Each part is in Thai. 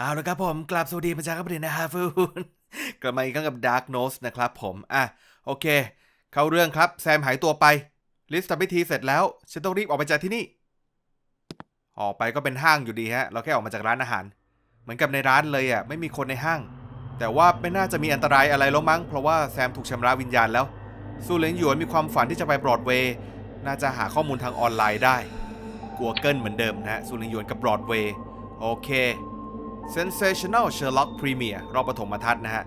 เอาละครับผมกลับสวัสดีประชาครับประเด็นนะฮะฟูนกลับมาอีกครั้งกับ Dark n o s e นะครับผม อะ โอเค เข้าเรื่องครับ แซมหายตัวไป ลิสต์ทำพิธีเสร็จแล้ว ฉันต้องรีบออกไปจากที่นี่ ออกไปก็เป็นห้างอยู่ดีฮะ เราแค่ออกมาจากร้านอาหาร เหมือนกับในร้านเลยอะ ไม่มีคนในห้าง แต่ว่าไม่น่าจะมีอันตรายอะไรแล้วมั้ง เพราะว่าแซมถูกชำระวิญญาณแล้วซูเลนหยวนมีความฝันที่จะไปบรอดเวย์ น่าจะหาข้อมูลทางออนไลน์ได้กัวเกิลเหมือนเดิมนะฮะซูเลนหยวนกับบรอดเวย์ โอเค Sensational Sherlock Premier รอบปฐมทัศน์นะฮะ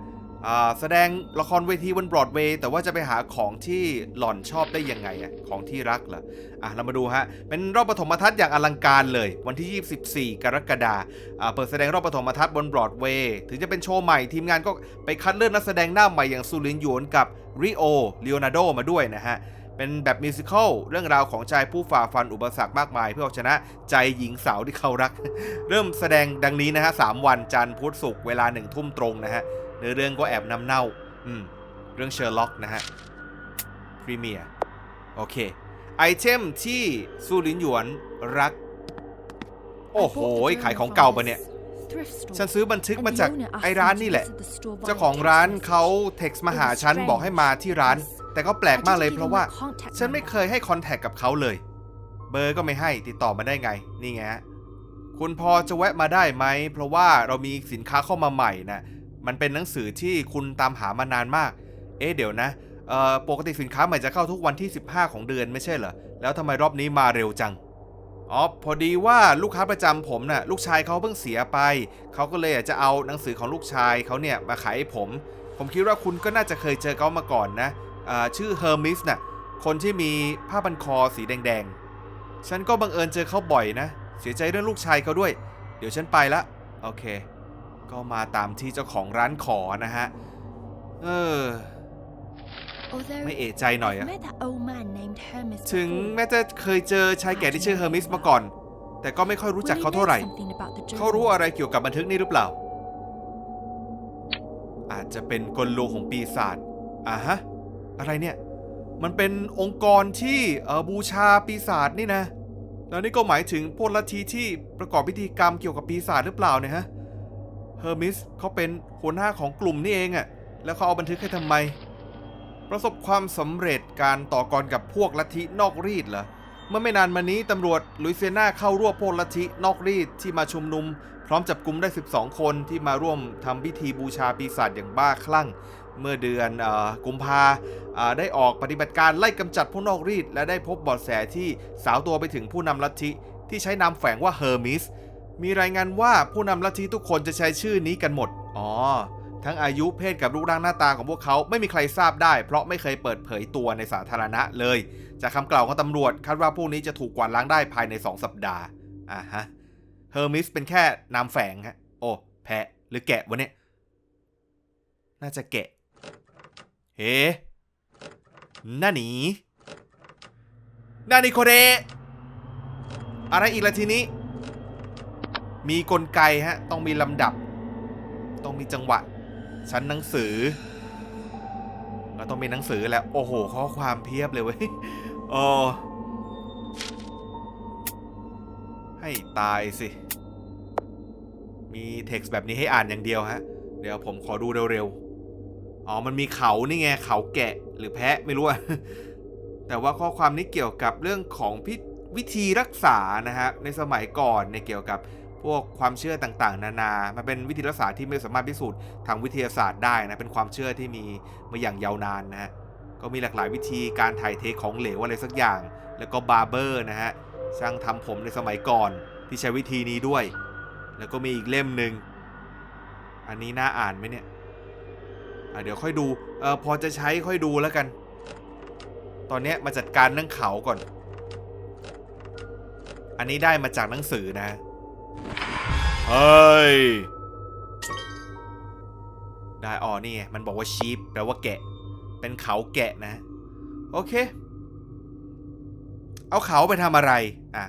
อ่าแสดงละครเวทีบนบรอดเวย์แต่ว่าจะไปหาของที่หล่อนชอบได้ยังไงอะของที่รักเหรออะเรามาดูฮะ เป็นรอบปฐมทัศน์อย่างอลังการเลย วันที่ 24 กรกฎาคมอ่าเปิดแสดงรอบปฐมทัศน์บนบรอดเวย์ถึงจะเป็นโชว์ใหม่ทีมงานก็ไปคัดเลือกนักแสดงหน้าใหม่อย่างซูลินหยวนกับริโอเลโอนาร์โดมาด้วยนะฮะ เป็นแบบมิวสิควลเรื่องราวของชายผู้ฝ่าฟันอุปสรรคมากมาย เพื่อเอาชนะใจหญิงสาวที่เขารัก เริ่มแสดงดังนี้นะฮะสามวันจันทร์พุธศุกร์เวลาหนึ่งทุ่มตรงนะฮะเนื้อเรื่องก็แอบนำเน่า อืม เรื่องเชอร์ล็อกนะฮะพรีเมียร์โอเค ไอเทมที่ซูลินหยวนรัก โอ้โห ขายของเก่าปะเนี่ยฉันซื้อบันทึกมาจากไอร้านนี่แหละ เจ้าของร้านเขาเท็กซ์มาหาฉันบอกให้มาที่ร้าน แต่ก็แปลกมากเลยเพราะว่า ฉันไม่เคยให้คอนแทคกับเขาเลย เบอร์ก็ไม่ให้ติดต่อมาได้ไง นี่ไงฮะคุณพอจะแวะมาได้ไหม เพราะว่าเรามีสินค้าเข้ามาใหม่นะมันเป็นหนังสือที่คุณตามหามานานมาก เอ๊ะเดี๋ยวนะเอ่อปกติสินค้าใหม่จะเข้าทุกวันที่ 15 ของเดือนไม่ใช่เหรอ แล้วทำไมรอบนี้มาเร็วจัง อ๋อ พอดีว่าลูกค้าประจำผมน่ะลูกชายเขาเพิ่งเสียไป เขาก็เลยอยากจะเอาหนังสือของลูกชายเขาเนี่ยมาขายให้ผม ผมคิดว่าคุณก็น่าจะเคยเจอเขามาก่อนนะอ่า ชื่อเฮอร์มิสน่ะคนที่มีผ้าพันคอสีแดงๆ ฉันก็บังเอิญเจอเขาบ่อยนะ เสียใจเรื่องลูกชายเขาด้วย เดี๋ยวฉันไปละ โอเค ก็มาตามที่เจ้าของร้านขอนะฮะ เออ ไม่เอะใจหน่อยอะถึงแม้จะเคยเจอชายแก่ที่ชื่อเฮอร์มิสมาก่อน แต่ก็ไม่ค่อยรู้จักเขาเท่าไหร่ เขารู้อะไรเกี่ยวกับบันทึกนี้หรือเปล่า อาจจะเป็นกลลวงของปีศาจอะฮะ อะไรเนี่ย มันเป็นองค์กรที่บูชาปีศาจนี่นะ แล้วนี่ก็หมายถึงพวกลัทธิที่ประกอบพิธีกรรมเกี่ยวกับปีศาจหรือเปล่าเนี่ยฮะ เฮอร์มิสเขาเป็นหัวหน้าของกลุ่มนี่เองอะแล้วเขาเอาบันทึกให้ทำไม ประสบความสำเร็จการต่อกรกับพวกลัทธินอกรีดเหรอ เมื่อไม่นานมานี้ตำรวจลุยเซียนาเข้ารวบพวกลัทธินอกรีดที่มาชุมนุมพร้อมจับกลุ่มได้ 12 คนที่มาร่วมทำพิธีบูชาปีศาจอย่างบ้าคลั่ง เมื่อเดือนอกุมภาได้ออกปฏิบัติการไล่กำจัดพวกนอกรีด และได้พบเบาะแสที่สาวตัวไปถึงผู้นำลัทธิที่ใช้นามแฝงว่าเฮอร์มิสมีรายงานว่าผู้นำลัทธิทุกคนจะใช้ชื่อนี้กันหมด อ๋อ ทั้งอายุเพศกับรูปร่างหน้าตาของพวกเขาไม่มีใครทราบได้ เพราะไม่เคยเปิดเผยตัวในสาธารณะเลย จากคำกล่าวของตำรวจคาดว่าพวกนี้จะถูกกวาดล้างได้ภายใน 2 สัปดาห์ อ่าฮะ เฮอร์มิสเป็นแค่นามแฝงฮะ โอ้ แพะหรือแกะวะเนี่ย น่าจะแกะ เฮ้น่าหนีนานิโคเดอะไรอีกละทีนี้ มีกลไกฮะ ต้องมีลำดับ ต้องมีจังหวะ ชั้นหนังสือก็ต้องมีหนังสือแหละ โอ้โห ข้อความเพียบเลยเว้ยโอ้ให้ตายสิ มีเท็กซ์แบบนี้ให้อ่านอย่างเดียวฮะ เดี๋ยวผมขอดูเร็วๆ อ๋อ มันมีเขานี่ไงเขาแกะหรือแพะไม่รู้อะแต่ว่าข้อความนี้เกี่ยวกับเรื่องของพิวิธีรักษานะฮะในสมัยก่อนในเกี่ยวกับพวกความเชื่อต่างๆ นานา มันเป็นวิธีรักษาที่ไม่สามารถพิสูจน์ทางวิทยาศาสตร์ได้นะ เป็นความเชื่อที่มีมาอย่างยาวนานนะฮะ ก็มีหลากหลายวิธีการถ่ายเทของเหลวอะไรสักอย่าง แล้วก็บาร์เบอร์นะฮะ ช่างทำผมในสมัยก่อนที่ใช้วิธีนี้ด้วย แล้วก็มีอีกเล่มหนึ่ง อันนี้น่าอ่านไหมเนี่ย อะเดี๋ยวค่อยดูเออพอจะใช้ค่อยดูแล้วกัน ตอนนี้มาจัดการเรื่องเขาก่อน อันนี้ได้มาจากหนังสือนะ เฮ้ย ได้อ๋อนี่มันบอกว่าชีฟแปลว่าแกะ เป็นเขาแกะนะ โอเค เอาเขาไปทำอะไร อะ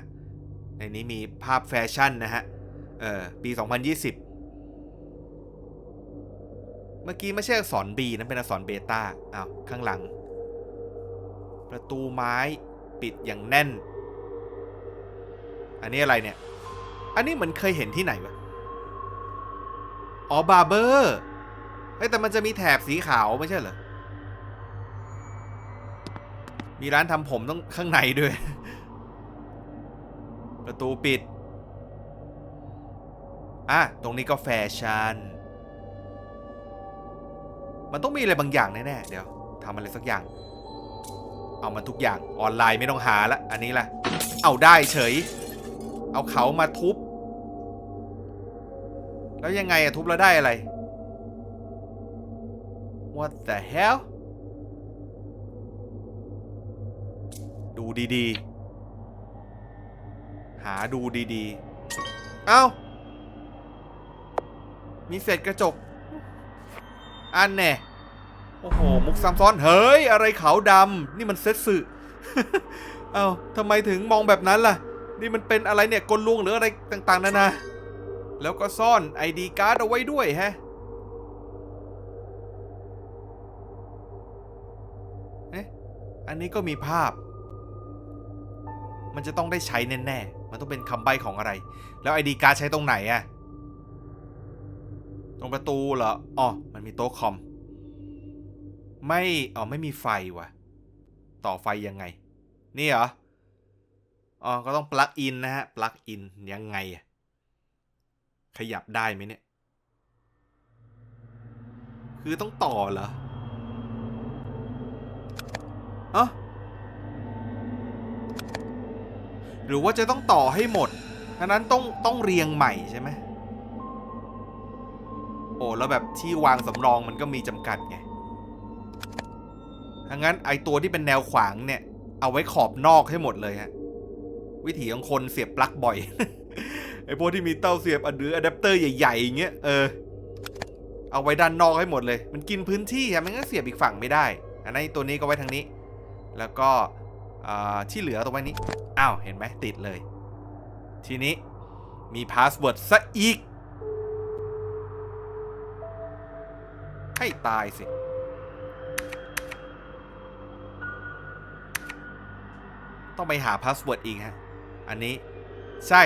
ในนี้มีภาพแฟชั่นนะฮะ เออปี 2020 เมื่อกี้ไม่ใช่อักษร B นะเป็นอักษรเบต้าอ้าวข้างหลัง ประตูไม้ปิดอย่างแน่น อันนี้อะไรเนี่ย อันนี้เหมือนเคยเห็นที่ไหนวะ อ๋อบาร์เบอร์เฮ้ยแต่มันจะมีแถบสีขาวไม่ใช่เหรอ มีร้านทำผมต้องข้างในด้วย ประตูปิด อะ ตรงนี้ก็แฟชั่น มันต้องมีอะไรบางอย่างแน่ๆเดี๋ยวทำอะไรสักอย่าง เอามาทุกอย่างออนไลน์ไม่ต้องหาละอันนี้ล่ะ เอาได้เฉย เอาเขามาทุบ แล้วยังไงอะทุบแล้วได้อะไร What the hell ดูดีๆ หาดูดีๆ เอ้า มีเศษกระจก อันแน่โอ้โห มุกซ้ำซ้อน เฮ้ย อะไรขาวดำ นี่มันเซตสึเอ้าทำไมถึงมองแบบนั้นล่ะ นี่มันเป็นอะไรเนี่ย กลลวงหรืออะไรต่าง ๆนานา แล้วก็ซ่อนไอดีการ์ดเอาไว้ด้วยแฮะเอ๊ะอันนี้ก็มีภาพ มันจะต้องได้ใช้แน่ๆ มันต้องเป็นคำใบ้ของอะไร แล้วไอดีการ์ดใช้ตรงไหนอะ ตรงประตูเหรอ อ๋อ มันมีโต๊ะคอม ไม่ อ๋อ ไม่มีไฟว่ะต่อไฟยังไง นี่เหรอ อ๋อ ก็ต้องปลั๊กอินนะฮะ ปลั๊กอินยังไงอะขยับได้ไหมเนี่ย คือต้องต่อเหรอเอะหรือว่าจะต้องต่อให้หมดอันนั้นต้องต้องเรียงใหม่ใช่ไหม โอ้แล้วแบบที่วางสำรองมันก็มีจำกัดไงถ้างั้นไอตัวที่เป็นแนวขวางเนี่ย เอาไว้ขอบนอกให้หมดเลยฮะ วิถีของคนเสียบปลั๊กบ่อย ไอพวกที่มีเต้าเสียบหรืออะแดปเตอร์ใหญ่ๆอย่างเงี้ยเออ เอาไว้ด้านนอกให้หมดเลย มันกินพื้นที่อะมันก็เสียบอีกฝั่งไม่ได้ อันนั้นตัวนี้ก็ไว้ทางนี้ แล้วก็ที่เหลือตรงไว้นี้ อ้าว เห็นไหมติดเลย ทีนี้มีพาสเวิร์ดซะอีก ให้ตายสิ ต้องไปหาพาสเวิร์ดอีกฮะ อันนี้ใช่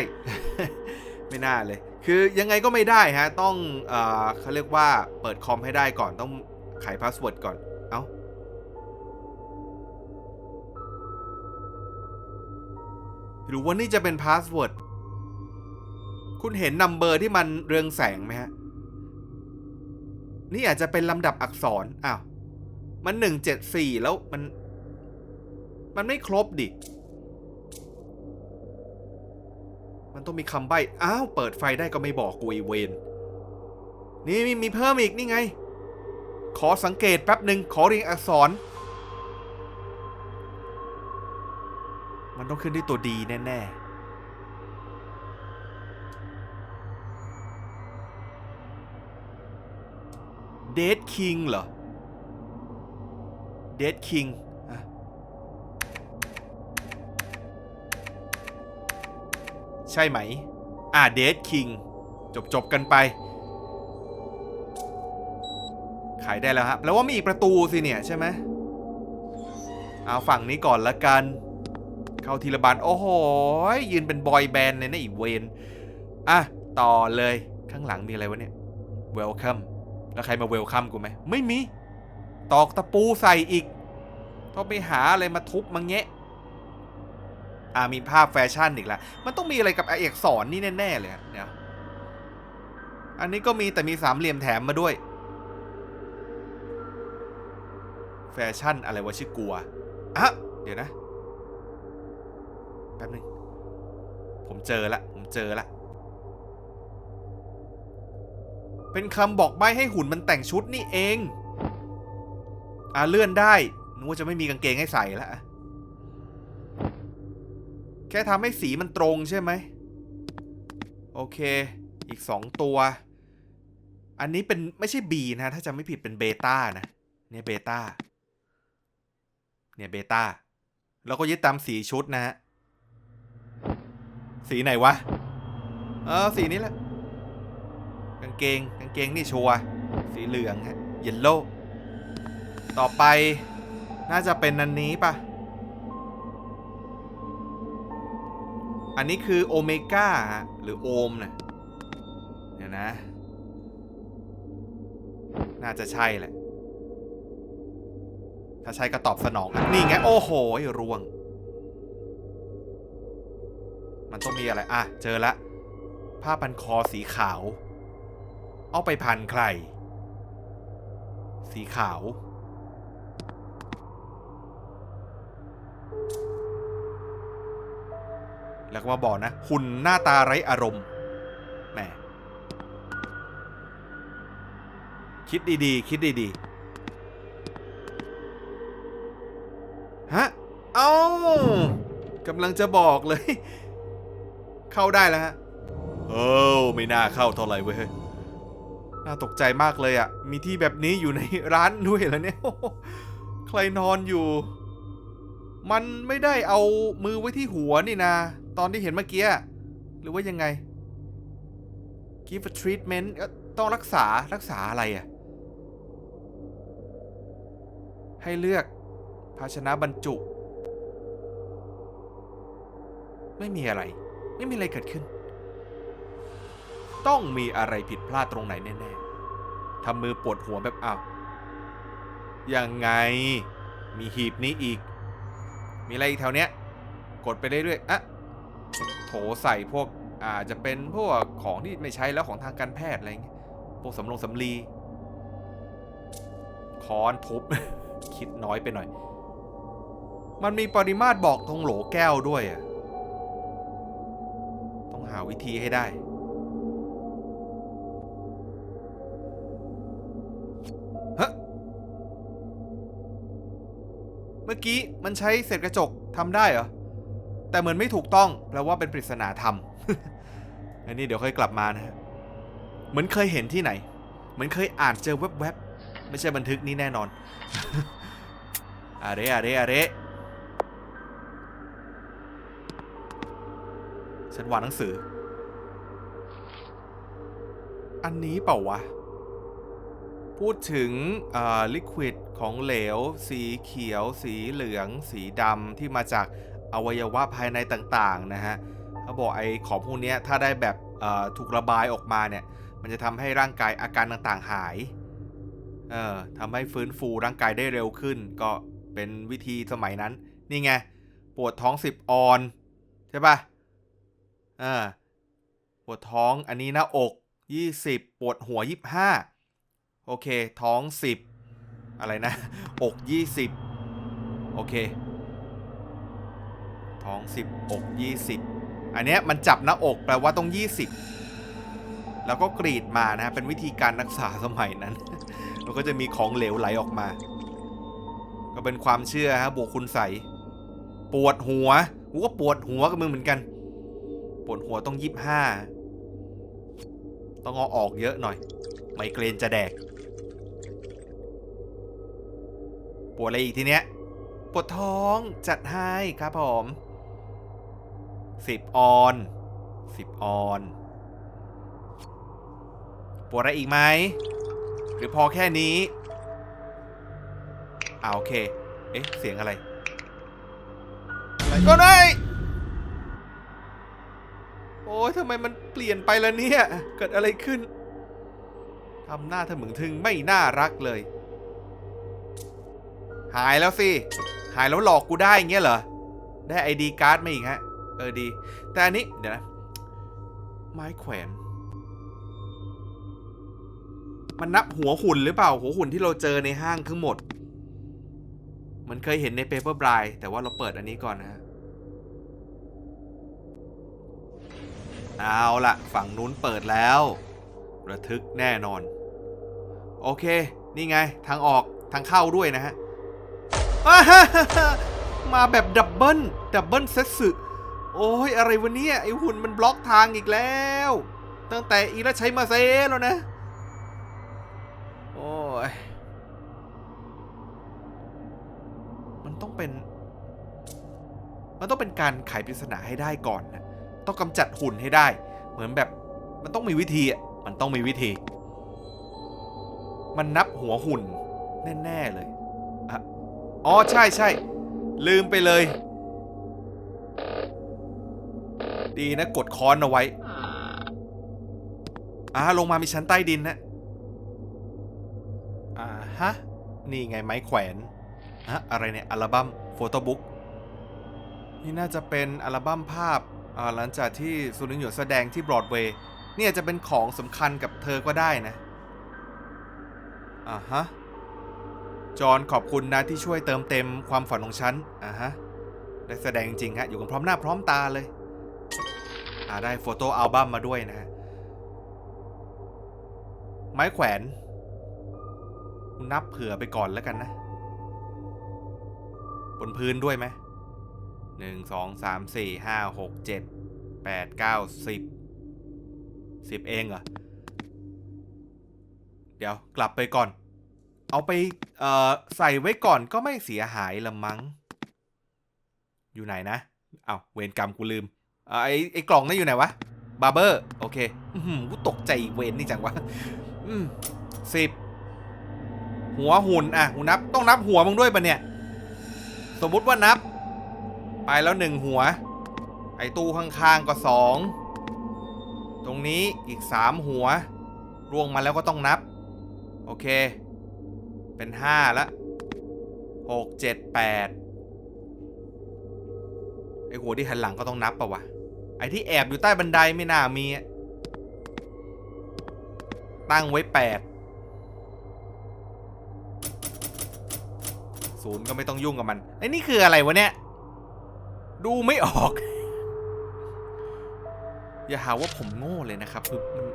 ไม่น่าเลย คือยังไงก็ไม่ได้ฮะ ต้องเอ่อเขาเรียกว่าเปิดคอมให้ได้ก่อนต้องไขพาสเวิร์ดก่อน เอ้าหรือว่านี่จะเป็นพาสเวิร์ดคุณเห็นนัมเบอร์ที่มันเรืองแสงไหมฮะ นี่อาจจะเป็นลำดับอักษร อ้าว มันหนึ่งเจ็ดสี่แล้วมัน มันไม่ครบดิ มันต้องมีคำใบ้ อ้าว เปิดไฟได้ก็ไม่บอกกูไอเวน นี่มีมีเพิ่มอีกนี่ไง ขอสังเกตแป๊บหนึ่งขอเรียงอักษร มันต้องขึ้นด้วยตัวดีแน่ ๆ เดดคิงเหรอเดดคิงใช่ไหม อ่าเดดคิงจบจบกันไป ขายได้แล้วฮะแปลว่ามีอีกประตูสิเนี่ยใช่ไหมเอาฝั่งนี้ก่อนละกัน เข้าทีละบานโอ้โห ยืนเป็นบอยแบนด์เลยนะอีเวน อะ ต่อเลยข้างหลังมีอะไรวะเนี่ยเวลคัม แล้วใครมาเวลคัมกูไหมไม่มี ตอกตะปูใส่อีก ต้องไปหาอะไรมาทุบมาแงะอ่ามีภาพแฟชั่นอีกแล้วมันต้องมีอะไรกับไอเอกสอนนี่แน่ ๆ เลยเนี่ยอันนี้ก็มีแต่มีสามเหลี่ยมแถมมาด้วย แฟชั่นอะไรวะชื่อกัวอะเดี๋ยวนะ แป๊บหนึง ผมเจอละ ผมเจอละ เป็นคำบอกใบ้ให้หุ่นมันแต่งชุดนี่เอง อ่าเลื่อนได้นึกว่าจะไม่มีกางเกงให้ใส่แล้วอะแค่ทำให้สีมันตรงใช่ไหม โอเค อีกสองตัว อันนี้เป็นไม่ใช่ B นะ ถ้าจำไม่ผิดเป็นเบต้านะ เนี่ยเบต้า เนี่ยเบต้า แล้วก็ยึดตามสีชุดนะฮะ สีไหนวะ เออสีนี้แหละ เกงกางเกงนี่ชัวร์สีเหลืองฮะเยลโล่ต่อไปน่าจะเป็นอันนี้ปะอันนี้คือโอเมก้าหรือโอมนะเดี๋ยนะ น่าจะใช่แหละ ถ้าใช่ก็ตอบสนองอะนี่ไง โอ้โหร่วง มันต้องมีอะไร อะ เจอละ ผ้าพันคอสีขาว เอาไปพันใคร สีขาว แล้วก็มาบอกนะ หุ่นหน้าตาไร้อารมณ์แหมคิดดีๆ คิดดีๆ ฮะ เอ้ากำลังจะบอกเลย เข้าได้แล้วฮะ เออไม่น่าเข้าเท่าไหร่เว้ย น่าตกใจมากเลยอะ่ะ มีที่แบบนี้อยู่ในร้านด้วยแล้วเนี่ย ใครนอนอยู่ มันไม่ได้เอามือไว้ที่หัวนี่นาตอนที่เห็นเมื่อกี้ หรือว่ายังไง give a treatment ต้องรักษา รักษาอะไรอะ่ะ ให้เลือกภาชนะบรรจุ ไม่มีอะไร ไม่มีอะไรเกิดขึ้น ต้องมีอะไรผิดพลาดตรงไหนแน่ๆทำมือปวดหัวแบบอ้าวยังไง มีหีบนี้อีก มีอะไรอีกแถวเนี้ย กดไปเรื่อยๆอะโถใส่พวกอาจจะเป็นพวกของที่ไม่ใช้แล้วของทางการแพทย์อะไรเงี้ยพวกสำรงสำลีค้อนทุบคิดน้อยไปหน่อย มันมีปริมาตรบอกตรงโหลแก้วด้วยอะต้องหาวิธีให้ได้ อกี้มันใช้เศษกระจกทำได้เหรอ แต่เหมือนไม่ถูกต้องแปลว่าเป็นปริศนาธรรม อันนี้เดี๋ยวค่อยกลับมานะฮะ เหมือนเคยเห็นที่ไหน เหมือนเคยอ่านเจอแวบๆ ไม่ใช่บันทึกนี้แน่นอน อะไรอะไรอะไรฉันวางหนังสือ อันนี้เปล่าวะ พูดถึงลิควิด ของเหลว สีเขียว สีเหลือง สีดำที่มาจากอวัยวะภายในต่างๆนะฮะเขาบอกไอ้ของพวกนี้ถ้าได้แบบถูกระบายออกมาเนี่ย มันจะทำให้ร่างกายอาการต่างๆหายเออทำให้ฟื้นฟูร่างกายได้เร็วขึ้น ก็เป็นวิธีสมัยนั้น นี่ไง ปวดท้อง10ออน ใช่ปะอ่าปวดท้องอันนี้หน้าอก 20 ปวดหัว 25 โอเค ท้อง 10 อะไรนะอก20โอเค ท้อง10อก20อันเนี้ยมันจับหน้าอกแปลว่าต้อง20แล้วก็กรีดมานะเป็นวิธีการรักษาสมัยนั้นแล้วก็จะมีของเหลวไหลออกมา ก็เป็นความเชื่อฮะบวกคุณใสปวดหัวกูก็ปวดหัวกับมึงเหมือนกัน ปวดหัวต้องยี่ห้าต้องเอาออกเยอะหน่อย ไมเกรนจะแดก ปวดอะไรอีกทีเนี้ยปวดท้องจัดให้ครับผมสิบออนสิบออนปวดอะไรอีกไหมหรือพอแค่นี้อ่าโอเค เอ๊ะ เสียงอะไรอะไรก็ได้โอ้ยทำไมมันเปลี่ยนไปแล้วเนี่ย เกิดอะไรขึ้นทำหน้าเธอเหมึงถึงไม่น่ารักเลย หายแล้วสิ หายแล้วหลอกกูได้อย่างเงี้ยเหรอ ได้ไอดีการ์ดมาอีกฮะ เออดี แต่อันนี้ เดี๋ยวนะ ไม้แขวน มันนับหัวหุ่นหรือเปล่า หัวหุ่นที่เราเจอในห้างทั้งหมด มันเคยเห็นในเปเปอร์บรายแต่ว่าเราเปิดอันนี้ก่อนนะฮะเอาละฝั่งนู้นเปิดแล้ว ระทึกแน่นอน โอเค นี่ไง ทางออกทางเข้าด้วยนะฮะ มาแบบดับเบิลดับเบิลเซตสึโอ้ยอะไรวะเนี่ยไอหุ่นมันบล็อกทางอีกแล้ว ตั้งแต่อีราชัยมาเซแล้วนะ โอ้ย มันต้องเป็น มันต้องเป็นการไขปริศนาให้ได้ก่อนนะต้องกำจัดหุ่นให้ได้ เหมือนแบบมันต้องมีวิธีอะ มันต้องมีวิธี มันนับหัวหุ่น แน่ ๆ เลย อ๋อใช่ใช่ลืมไปเลย ดีนะกดค้อนเอาไว้อ่าลงมามีชั้นใต้ดินนะอ่าฮะ นี่ไงไม้แขวนฮะอะไรเนี่ย อัลบั้มโฟโต้บุ๊กนี่น่าจะเป็นอัลบั้มภาพอ่าหลังจากที่ซูนินหยวนแสดงที่บรอดเวย์เนี่ยจะเป็นของสำคัญกับเธอก็ได้นะอ่าฮะ จอห์นขอบคุณนะที่ช่วยเติมเต็มความฝันของฉันอ่าฮะได้แสดงจริงฮะอยู่กันพร้อมหน้าพร้อมตาเลย อ่าได้โฟโต้อัลบั้มมาด้วยนะฮะไม้แขวนนับเผื่อไปก่อนแล้วกันนะ บนพื้นด้วยไหมหนึ่งสองสามสี่ห้าหกเจ็ดแปดเก้าสิบสิบเองเหรอ เดี๋ยวกลับไปก่อน เอาไปเอ่อใส่ไว้ก่อนก็ไม่เสียหายละมั้ง อยู่ไหนนะ เอาเวรกรรมกูลืมเอ่อไอไอกล่องนั่นอยู่ไหนวะ บาร์เบอร์ โอเค อือหือกูตกใจเวนนี่จังวะ อืมสิบหัวหุ่นอะกูนับ ต้องนับหัวมึงด้วยปะเนี่ย สมมุติว่านับ ไปแล้วหนึ่งหัว ไอตู้ข้างๆก็สอง ตรงนี้อีกสามหัวร่วงมาแล้วก็ต้องนับ โอเค เป็นห้าละหกเจ็ดแปดไอหัวที่หันหลังก็ต้องนับปะวะ ไอที่แอบอยู่ใต้บันไดไม่น่ามี ตั้งไว้แปดศูนย์ก็ไม่ต้องยุ่งกับมันไอ้นี่คืออะไรวะเนี่ย ดูไม่ออก อย่าหาว่าผมโง่เลยนะครับคือมัน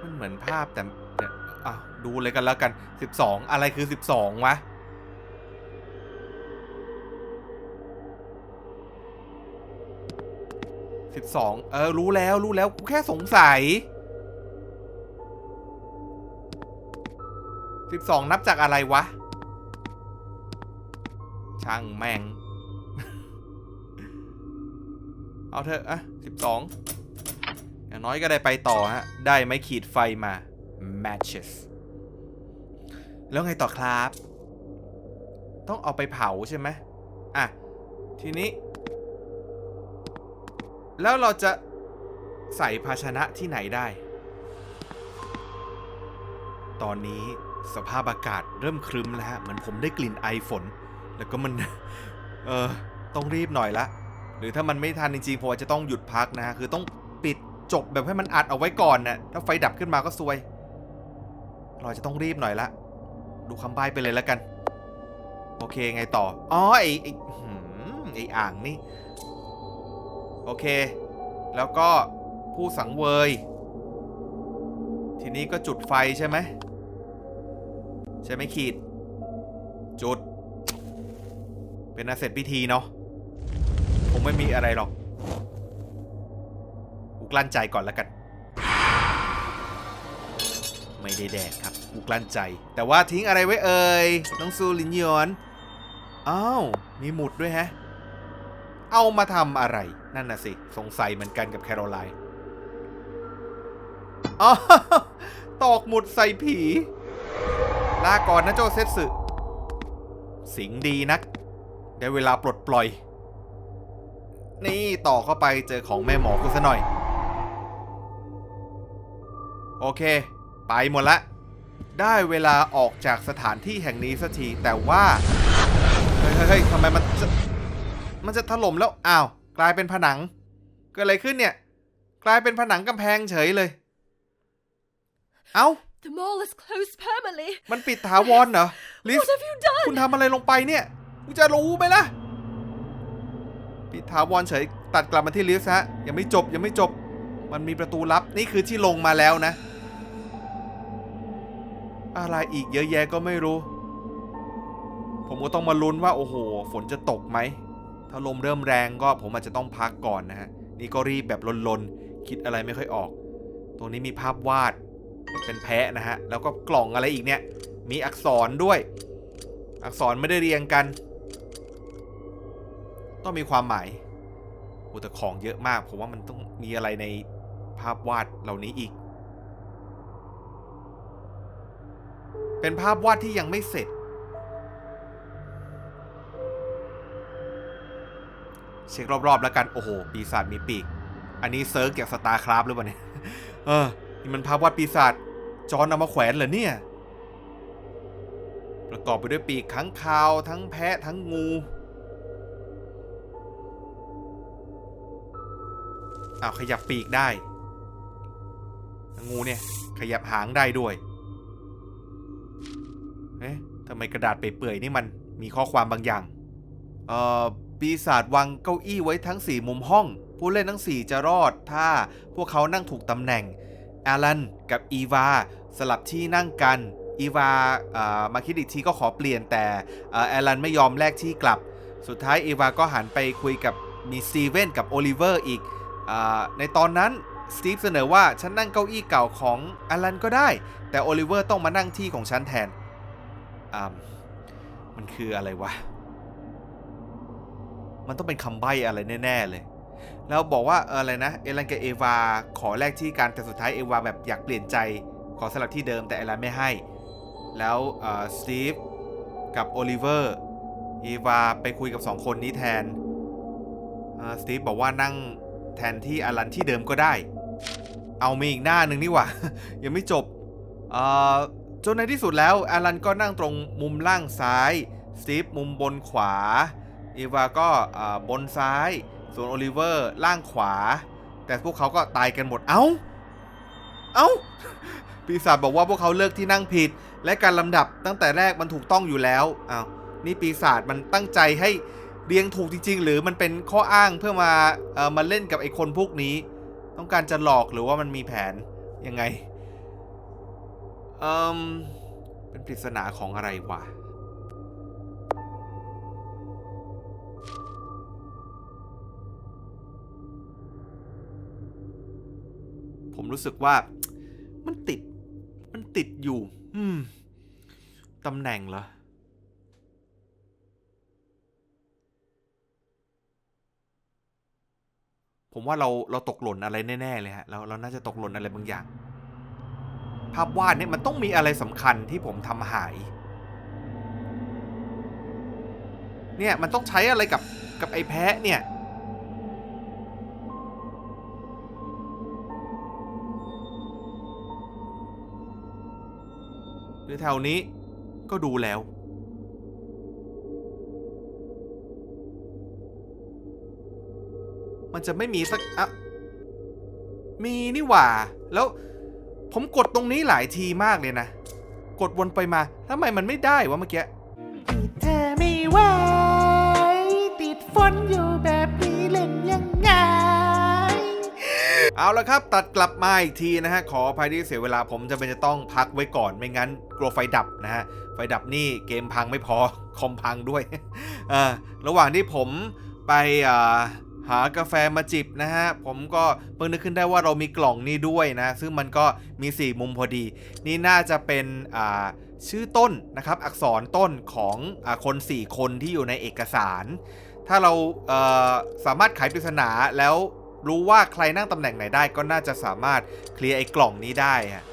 มันเหมือนภาพแต่ อะดูเลยกันแล้วกัน 12 อะไรคือ 12 วะ 12 เออ รู้แล้วรู้แล้ว กูแค่สงสัย 12 นับจากอะไรวะ ช่างแม่ง เอาเถอะ อะ 12 อย่างน้อยก็ได้ไปต่อฮะ ได้ไม้ขีดไฟมา matches แล้วไงต่อครับ ต้องเอาไปเผาใช่ไหมอะ ทีนี้ แล้วเราจะใส่ภาชนะที่ไหนได้ ตอนนี้สภาพอากาศเริ่มครึ้มแล้วฮะเหมือนผมได้กลิ่นไอฝน แล้วก็มัน เออ ต้องรีบหน่อยละ หรือถ้ามันไม่ทันจริงๆผมอาจจะต้องหยุดพักนะฮะ คือต้องปิดจบแบบให้มันอัดเอาไว้ก่อนนะ่ะถ้าไฟดับขึ้นมาก็ซวย เราจะต้องรีบหน่อยละ ดูคำใบ้ไปเลยแล้วกัน โอเคไงต่อ อ๋อไอไอไออ่างนี่ โอเค แล้วก็ผู้สังเวย ทีนี้ก็จุดไฟใช่ไหม ใช่ไหมขีด จุด เป็นอาเสร็จพิธีเนาะคงไม่มีอะไรหรอกกลั้นใจก่อนแล้วกัน ไม่ได้แดกครับกูกลั้นใจ แต่ว่าทิ้งอะไรไว้เอ่ยน้องซูลินยอนอ้าวมีหมุดด้วยฮะ เอามาทำอะไร นั่นน่ะสิ สงสัยเหมือนกันกับแคโรไลน์อ๋อตอกหมุดใส่ผี ลาก่อนนะโจเซตสึสิงดีนัก ได้เวลาปลดปล่อย นี่ต่อเข้าไปเจอของแม่หมอกูซะหน่อย โอเค ไปหมดละ ได้เวลาออกจากสถานที่แห่งนี้สักทีแต่ว่าเฮ้ยเฮ้ยเฮ้ยทำไมมันจะมันจะถล่มแล้ว อ้าว กลายเป็นผนัง เกิดอะไรขึ้นเนี่ย กลายเป็นผนังกำแพงเฉยเลย เอ้า The mall is closed permanently. มันปิดถาวรเหรอ ลิส What have you done? คุณทำอะไรลงไปเนี่ยกูจะรู้ไหมล่ะ ปิดถาวรเฉย ตัดกลับมาที่ลิฟต์ฮะ ยังไม่จบยังไม่จบ มันมีประตูลับ นี่คือที่ลงมาแล้วนะ อะไรอีกเยอะแยะก็ไม่รู้ ผมก็ต้องมาลุ้นว่าโอ้โห ฝนจะตกไหม ถ้าลมเริ่มแรงก็ผมอาจจะต้องพักก่อนนะฮะ นี่ก็รีบแบบลนๆ คิดอะไรไม่ค่อยออก ตรงนี้มีภาพวาดเป็นแพะนะฮะ แล้วก็กล่องอะไรอีกเนี่ย มีอักษรด้วย อักษรไม่ได้เรียงกัน ต้องมีความหมายโอ้แต่ของเยอะมาก ผมว่ามันต้องมีอะไรในภาพวาดเหล่านี้อีก เป็นภาพวาดที่ยังไม่เสร็จ เช็ครอบๆแล้วกัน โอ้โห ปีศาจมีปีก อันนี้เซิร์กจากสตาร์คราฟหรือเปล่าเนี่ย เออ นี่มันภาพวาดปีศาจจอนเอามาแขวนเหรอเนี่ย ประกอบไปด้วยปีกขังคาว ทั้งแพะ ทั้งงู อ้าว ขยับปีกได้ งูเนี่ย ขยับหางได้ด้วย เอ๊ะทำไมกระดาษเปื่อยๆนี่มันมีข้อความบางอย่าง เอ่อ ปีศาจวางเก้าอี้ไว้ทั้ง 4 มุมห้อง ผู้เล่นทั้ง 4 จะรอด ถ้าพวกเขานั่งถูกตำแหน่งแอลันกับอีวาสลับที่นั่งกัน อีวาเอ่อมาคิดอีกทีก็ขอเปลี่ยนแต่อ่อแอลันไม่ยอมแลกที่กลับ สุดท้ายอีวาก็หันไปคุยกับมีสตีเว่นกับโอลิเวอร์อีกอในตอนนั้นสตีฟเสนอว่าฉันนั่งเก้าอี้เก่าของอลันก็ได้ แต่โอลิเวอร์ต้องมานั่งที่ของฉันแทน อ่ามันคืออะไรวะ มันต้องเป็นคำใบ้อะไรแน่ ๆ เลย แล้วบอกว่าอะไรนะ เอลันกับเอวา ขอแลกที่กันแต่สุดท้ายเอวาแบบอยากเปลี่ยนใจ ขอสลับที่เดิมแต่เอลันไม่ให้ แล้วสตีฟกับโอลิเวอร์เอวาไปคุยกับสองคนนี้แทนสตีฟบอกว่านั่งแทนที่อลันที่เดิมก็ได้ เอามีอีกหน้าหนึ่งนี่หว่า ยังไม่จบเอ่อ จนในที่สุดแล้วอลันก็นั่งตรงมุมล่างซ้ายสตีฟมุมบนขวาเอวาก็บนซ้าย ส่วนโอลิเวอร์ล่างขวา แต่พวกเขาก็ตายกันหมดเอ้า เอ้า ปีศาจบอกว่าพวกเขาเลือกที่นั่งผิด และการลำดับตั้งแต่แรกมันถูกต้องอยู่แล้วอ้าวนี่ปีศาจมันตั้งใจให้เรียงถูกจริง ๆ หรือมันเป็นข้ออ้างเพื่อมาเอ่อมาเล่นกับไอ้คนพวกนี้ ต้องการจะหลอกหรือว่ามันมีแผนยังไง เอ่มเป็นปริศนาของอะไรวะ ผมรู้สึกว่ามันติด มันติดอยู่ อืม ตำแหน่งเหรอผมว่าเราเราตกหล่นอะไรแน่ ๆ เลยฮะเราเราน่าจะตกหล่นอะไรบางอย่าง ภาพวาดเนี่ยมันต้องมีอะไรสำคัญที่ผมทำหาย เนี่ยมันต้องใช้อะไรกับกับไอ้แพะเนี่ย หรือแถวนี้ก็ดูแล้ว มันจะไม่มีสักอะมีนี่หว่า แล้ว ผมกดตรงนี้หลายทีมากเลยนะ กดวนไปมาทำไมมันไม่ได้วะเมื่อกี้ติดเธอไม่ไหวติดฝนอยู่แบบนี้เล่นยังไง เอาละครับ ตัดกลับมาอีกทีนะฮะ ขออภัยที่เสียเวลาผมจะเป็นจะต้องพักไว้ก่อนไม่งั้น กลัวไฟดับนะฮะ ไฟดับนี่เกมพังไม่พอ คอมพังด้วยเออระหว่างที่ผมไปอ่า หากาแฟมาจิบนะฮะ ผมก็เพิ่งนึกขึ้นได้ว่าเรามีกล่องนี้ด้วยนะ ซึ่งมันก็มี 4 มุมพอดี นี่น่าจะเป็นอ่าชื่อต้นนะครับ อักษรต้นของอคน 4 คนที่อยู่ในเอกสาร ถ้าเราเสามารถไขปริศนาแล้วรู้ว่าใครนั่งตำแหน่งไหนได้ก็น่าจะสามารถเคลียร์ไอ้กล่องนี้ได้ฮะ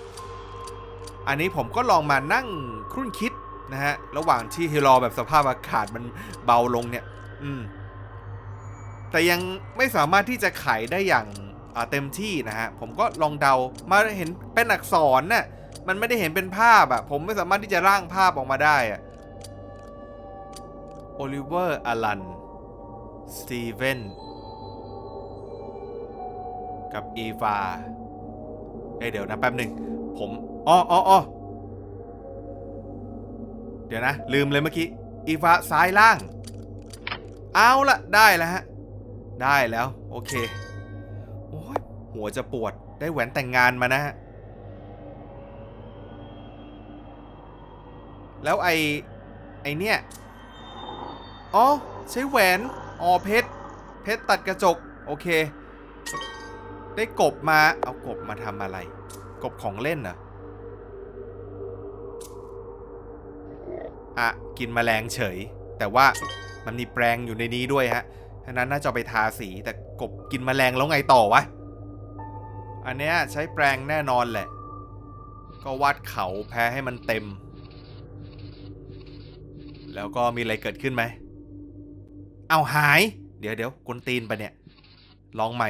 อันนี้ผมก็ลองมานั่งครุ่นคิดนะฮะ ระหว่างที่ฮิรอแบบสภาพอากาศมันเบาลงเนี่ย อืม แต่ยังไม่สามารถที่จะไขได้อย่างเต็มที่นะฮะ ผมก็ลองเดามาเห็นเป็นอักษรน่ะมันไม่ได้เห็นเป็นภาพอะผมไม่สามารถที่จะร่างภาพออกมาได้อะโอลิเวอร์อลันสตีเวนกับอีฟาเอ้ยเดี๋ยวนะแป๊บหนึ่งผมอ๋ออ๋ออ๋อเดี๋ยวนะ ลืมเลยเมื่อกี้อีฟาซ้ายล่าง เอาละได้แล้วฮะ ได้แล้ว โอเค โอ้ยหัวจะปวดได้แหวนแต่งงานมานะฮะ แล้วไอไอเนี่ย อ๋อ ใช้แหวนอ๋อเพชร เพชรตัดกระจก โอเค ได้กบมา เอากบมาทำอะไร กบของเล่นเหรออะกินแมลงเฉย แต่ว่ามันมีแปรงอยู่ในนี้ด้วยฮะ ฉะนั้นน่าจะไปทาสีแต่กบกินแมลงแล้วไงต่อวะ อันเนี้ยใช้แปรงแน่นอนแหละ ก็วาดเขาแพ้ให้มันเต็ม แล้วก็มีอะไรเกิดขึ้นไหม เอาหาย เดี๋ยวเดี๋ยวกวนตีนไปเนี่ย ลองใหม่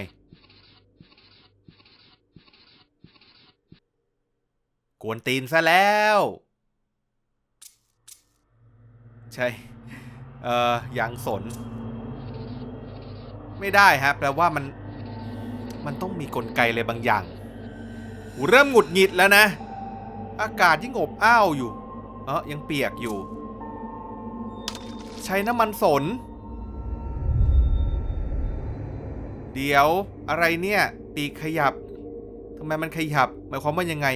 กวนตีนซะแล้ว ใช่ เอ่อยางสน ไม่ได้ฮะแปลว่ามันมันต้องมีกลไกอะไรบางอย่างเริ่มหงุดหงิดแล้วนะ อากาศยิ่งอบอ้าวอยู่เออยังเปียกอยู่ ใช้น้ำมันสน เดี๋ยวอะไรเนี่ยปีกขยับทำไมมันขยับ หมายความว่ายังไง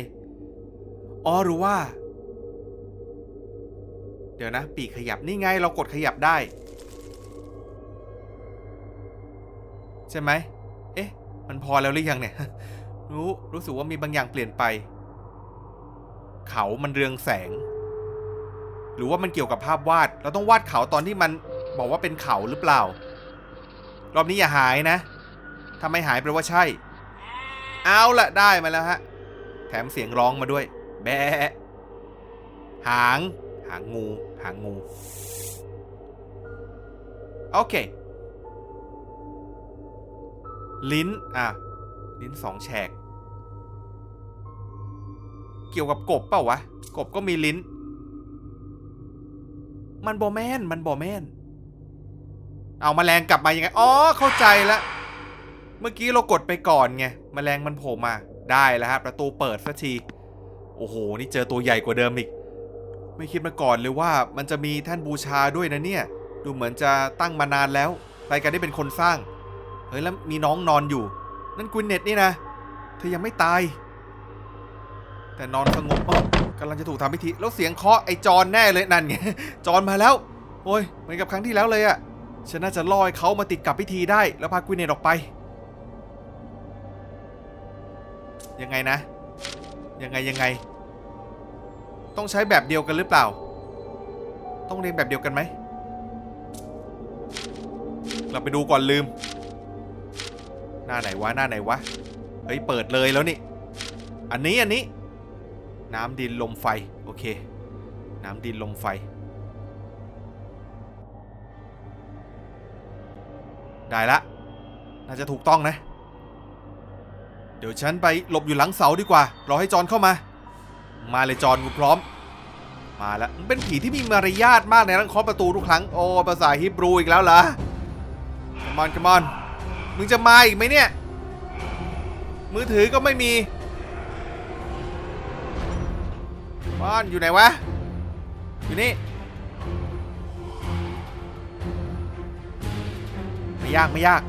อ๋อหรือว่า เดี๋ยวนะ ปีกขยับนี่ไงเรากดขยับได้ ใช่ไหม เอ๊ะ มันพอแล้วหรือยังเนี่ย รู้ รู้สึกว่ามีบางอย่างเปลี่ยนไป เขามันเรืองแสง หรือว่ามันเกี่ยวกับภาพวาด เราต้องวาดเขาตอนที่มันบอกว่าเป็นเขาหรือเปล่า รอบนี้อย่าหายนะ ถ้าไม่หายแปลว่าใช่ เอาละได้มาแล้วฮะ แถมเสียงร้องมาด้วย แบะหาง หางงู หางงู โอเค ลิ้น อะ ลิ้นสองแฉก เกี่ยวกับกบเปล่าวะ กบก็มีลิ้น มันบอแมนมันบอแมนเอาแมลงกลับมายังไง อ๋อ เข้าใจล้วเมื่อกี้เรากดไปก่อนไงแมลงมันโผล่มา ได้แล้วฮะ ประตูเปิดสักที โอ้โห นี่เจอตัวใหญ่กว่าเดิมอีก ไม่คิดมาก่อนเลยว่ามันจะมีแท่านบูชาด้วยนะเนี่ย ดูเหมือนจะตั้งมานานแล้วใครกันได้เป็นคนสร้าง ฮ้ยแล้วมีน้องนอนอยู่ นั่นกุนเน็ตนี่นะ เธอยังไม่ตาย แต่นอนสงบกำลังจะถูกทำพิธี แล้วเสียงเคาะไอจอนแน่เลยนั่นไงจอนมาแล้ว โอ้ยเหมือนกับครั้งที่แล้วเลยอะฉันน่าจะล่อให้เขามาติดกับพิธีได้ แล้วพากุนเน็ตออกไป ยังไงนะ ยังไงยังไง ต้องใช้แบบเดียวกันหรือเปล่า ต้องเรียนแบบเดียวกันไหมเราไปดูก่อนลืม หน้าไหนวะหน้าไหนวะ เฮ้ย เปิดเลยแล้วนี่ อันนี้อันนี้ น้ำดินลมไฟ โอเค น้ำดินลมไฟ ได้ละ น่าจะถูกต้องนะ เดี๋ยวฉันไปหลบอยู่หลังเสาดีกว่า รอให้จอนเข้ามา มาเลยจอนกูพร้อม มาแล้วมึงเป็นผีที่มีมารยาทมากในรังเคาะประตูทุกครั้ง โอ้ภาษาฮิบรูอีกแล้วเหรอ come on come on มึงจะมาอีกไหมเนี่ย มือถือก็ไม่มี บ้านอยู่ไหนวะ อยู่นี่ ไม่ยากไม่ยาก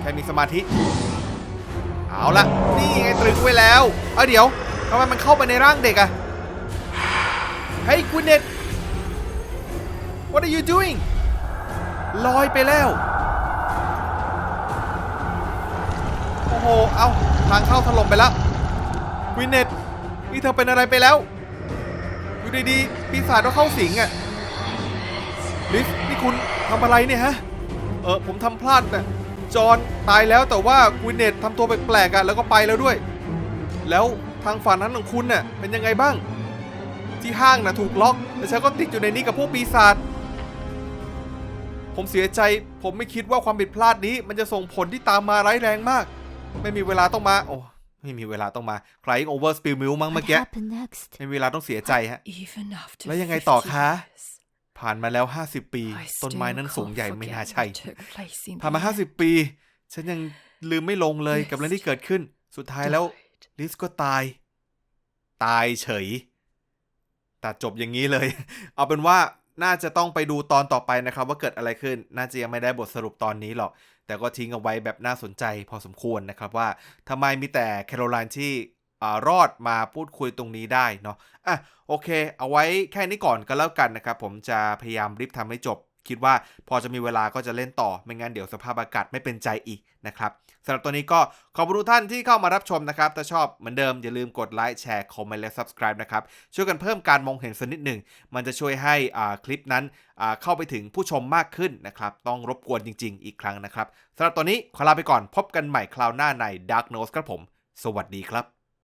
แค่มีสมาธิ เอาละนี่ไงตรึงไว้แล้ว เอ้าเดี๋ยวทำไมมันเข้าไปในร่างเด็กอะเฮ้ยกุนเน็ต What are you doing ลอยไปแล้ว โอ้โห เอาทางเข้าถล่มไปแล้ว วินเน็ต นี่เธอเป็นอะไรไปแล้ว อยู่ดีๆ ปีศาจก็เข้าสิงอะลิฟนี่คุณทำอะไรเนี่ยฮะ เออ ผมทำพลาดน่ะจอห์นตายแล้วแต่ว่าวินเน็ตทำตัวแปลกๆอะแล้วก็ไปแล้วด้วย แล้วทางฝั่งนั้นของคุณน่ะ เป็นยังไงบ้าง ที่ห้างน่ะถูกล็อก แต่ฉันก็ติดอยู่ในนี้กับพวกปีศาจผมเสียใจ ผมไม่คิดว่าความผิดพลาดนี้ มันจะส่งผลที่ตามมาร้ายแรงมาก ไม่มีเวลาต้องมา โอ้ ไม่มีเวลาต้องมา ใคร over spill milk มั้งเมื่อ What กี้ happened next? ไม่มีเวลาต้องเสียใจฮะ Even after แล้วยังไงต่อ50คะ years, ผ่านมาแล้ว 50 ปี I ต้นไม้ still นั้นสูง can't ใหญ่ไม่น่า forget ใช่ what took place in ผ่านมา the air. 50 ปี ฉันยังลืมไม่ลงเลยกับเรื่องที่เกิดขึ้น สุดท้ายแล้ว Died. ลิสก็ตาย ตายเฉย ตัดจบอย่างนี้เลย เอาเป็นว่าน่าจะต้องไปดูตอนต่อไปนะครับ ว่าเกิดอะไรขึ้น น่าจะยังไม่ได้บทสรุปตอนนี้หรอก แต่ก็ทิ้งเอาไว้แบบน่าสนใจพอสมควรนะครับว่าทำไมมีแต่แคโรไลน์ที่รอดมาพูดคุยตรงนี้ได้เนาะอะโอเค เอาไว้แค่นี้ก่อนก็แล้วกันนะครับ ผมจะพยายามรีบทำให้จบ คิดว่าพอจะมีเวลาก็จะเล่นต่อไม่งั้นเดี๋ยวสภาพอากาศไม่เป็นใจอีกนะครับ สำหรับตัวนี้ก็ขอบคุณทุกท่านที่เข้ามารับชมนะครับ ถ้าชอบเหมือนเดิมอย่าลืมกดไลค์แชร์คอมเมนต์และ subscribe นะครับ ช่วยกันเพิ่มการมองเห็นสักนิดหนึ่ง มันจะช่วยให้คลิปนั้นเข้าไปถึงผู้ชมมากขึ้นนะครับ ต้องรบกวนจริง ๆ อีกครั้งนะครับสำหรับตัวนี้ขอลาไปก่อนพบกันใหม่คราวหน้าใน Dark Nose ครับผม สวัสดีครับ